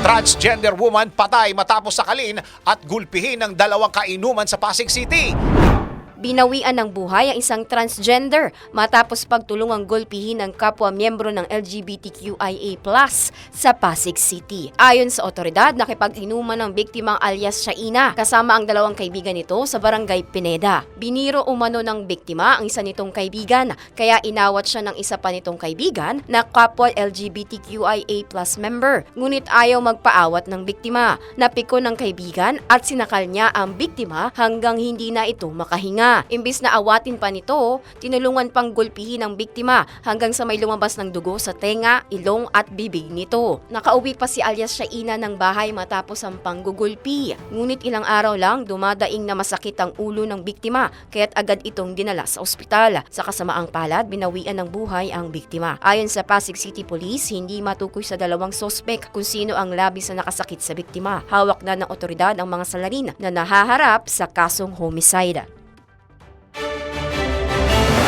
Transgender woman patay matapos sakalin at gulpihin ng dalawang kainuman sa Pasig City. Binawian ng buhay ang isang transgender matapos pagtulungang gulpihin ng kapwa miyembro ng LGBTQIA+ sa Pasig City. Ayon sa otoridad, nakipag-inuman ng biktimang alias Shaina kasama ang dalawang kaibigan nito sa barangay Pineda. Biniro umano ng biktima ang isa nitong kaibigan, kaya inawat siya ng isa pa nitong kaibigan na kapwa LGBTQIA+ member. Ngunit ayaw magpaawat ng biktima. Napiko ng kaibigan at sinakal niya ang biktima hanggang hindi na ito makahinga. Imbis na awatin pa nito, tinulungan pang gulpihin ang biktima hanggang sa may lumabas ng dugo sa tenga, ilong at bibig nito. Nakauwi pa si alias Shaina ng bahay matapos ang panggugulpi. Ngunit ilang araw lang dumadaing na masakit ang ulo ng biktima kaya't agad itong dinala sa ospital. Sa kasamaang palad, binawian ng buhay ang biktima. Ayon sa Pasig City Police, hindi matukoy sa dalawang sospek kung sino ang labis na nakasakit sa biktima. Hawak na ng otoridad ang mga salarin na nahaharap sa kasong homicide.